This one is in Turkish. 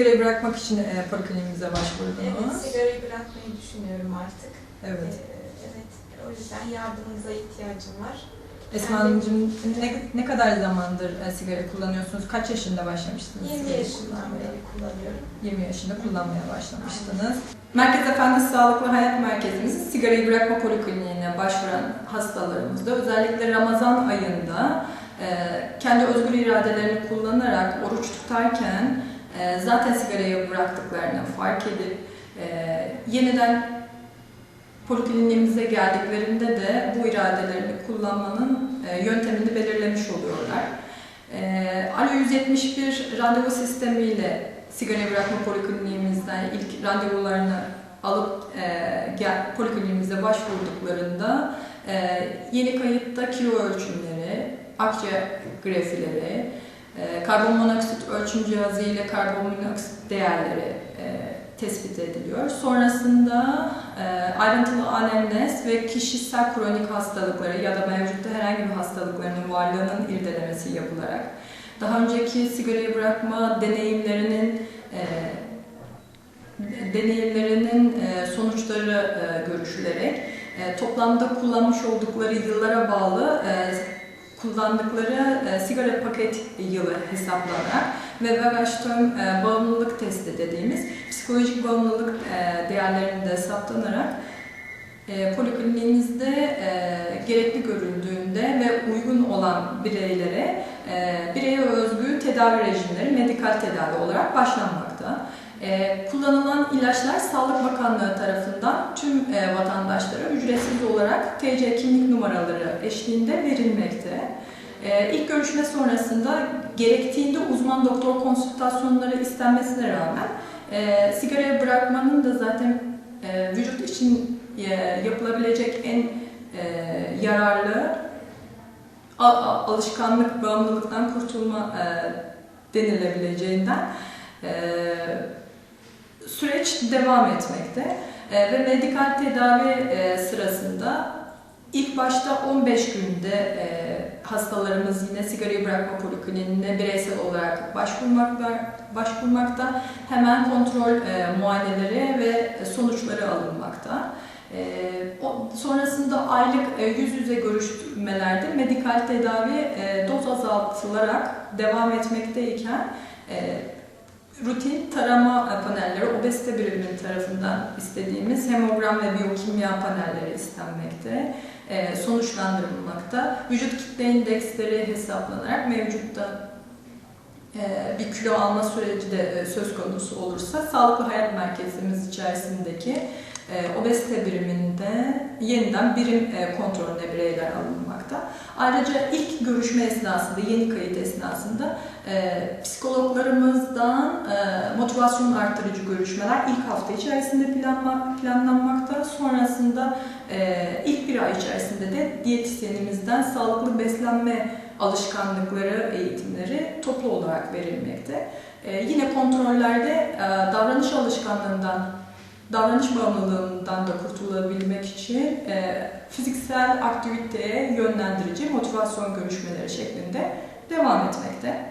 sigarayı bırakmak için e, polikliniğimize Evet, başvurdunuz. sigarayı bırakmayı düşünüyorum artık. Evet. Ee, evet, o yüzden yardımınıza ihtiyacım var. Esma Hanımcığım ne, ne kadar zamandır e, sigara kullanıyorsunuz? Kaç yaşında başlamıştınız? 20 sigarayı yaşından kullanmaya? beri kullanıyorum. 20 yaşında kullanmaya başlamıştınız. Merkez Efendi Sağlıklı Hayat Merkezimizin sigarayı bırakma polikliniğine başvuran hastalarımızda özellikle Ramazan ayında e, kendi özgür iradelerini kullanarak oruç tutarken e, zaten sigarayı bıraktıklarını fark edip e, yeniden polikliniğimize geldiklerinde de bu iradelerini kullanmanın e, yöntemini belirlemiş oluyorlar. E, Alo 171 randevu sistemiyle sigarayı bırakma polikliniğimizden ilk randevularını alıp e, gel, polikliniğimize başvurduklarında e, yeni kayıtta kilo ölçümleri, akciğer grafileri, karbon monoksit ölçüm cihazı ile karbon monoksit değerleri e, tespit ediliyor. Sonrasında e, ayrıntılı anemnez ve kişisel kronik hastalıkları ya da mevcutta herhangi bir hastalıklarının varlığının irdelemesi yapılarak daha önceki sigarayı bırakma deneyimlerinin e, deneyimlerinin sonuçları görüşülerek toplamda kullanmış oldukları yıllara bağlı kullandıkları e, sigara paket yılı hesaplanarak ve Weberstone e, bağımlılık testi dediğimiz psikolojik bağımlılık e, değerlerinin de hesaplanarak e, polikliniğimizde e, gerekli görüldüğünde ve uygun olan bireylere e, bireye özgü tedavi rejimleri medikal tedavi olarak başlanmakta. E, kullanılan ilaçlar Sağlık Bakanlığı tarafından tüm e, vatandaşlara ücretsiz olarak TC kimlik numaraları eşliğinde verilmekte. E, ilk görüşme sonrasında gerektiğinde uzman doktor konsültasyonları istenmesine rağmen e, sigarayı bırakmanın da zaten e, vücut için yapılabilecek en yararlı alışkanlık, bağımlılıktan kurtulma denilebileceğinden e, süreç devam etmekte. E, ve medikal tedavi e, sırasında ilk başta 15 günde e, hastalarımız yine sigarayı bırakma polikliniğine bireysel olarak başvurmakta, başvurmakta hemen kontrol e, muayeneleri ve sonuçları alınmakta. E, o, sonrasında aylık e, yüz yüze görüşmelerde medikal tedavi e, doz azaltılarak devam etmekteyken e, rutin tarama panelleri obezite biriminin tarafından istediğimiz hemogram ve biyokimya panelleri istenmekte, e, sonuçlandırılmakta. Vücut kitle indeksleri hesaplanarak mevcutta bir kilo alma süreci de e, söz konusu olursa Sağlıklı Hayat Merkezimiz içerisindeki e, obezite biriminde yeniden birim e, kontrolüne bireyler alınmakta. Ayrıca ilk görüşme esnasında, yeni kayıt esnasında e, psikologlarımızdan e, motivasyon arttırıcı görüşmeler ilk hafta içerisinde planlanmakta. Sonrasında e, ilk bir ay içerisinde de diyetisyenimizden sağlıklı beslenme alışkanlıkları eğitimleri toplu olarak verilmekte. E, yine kontrollerde e, davranış alışkanlığından davranış bağımlılığından da kurtulabilmek için e, fiziksel aktiviteye yönlendirici motivasyon görüşmeleri şeklinde devam etmekte.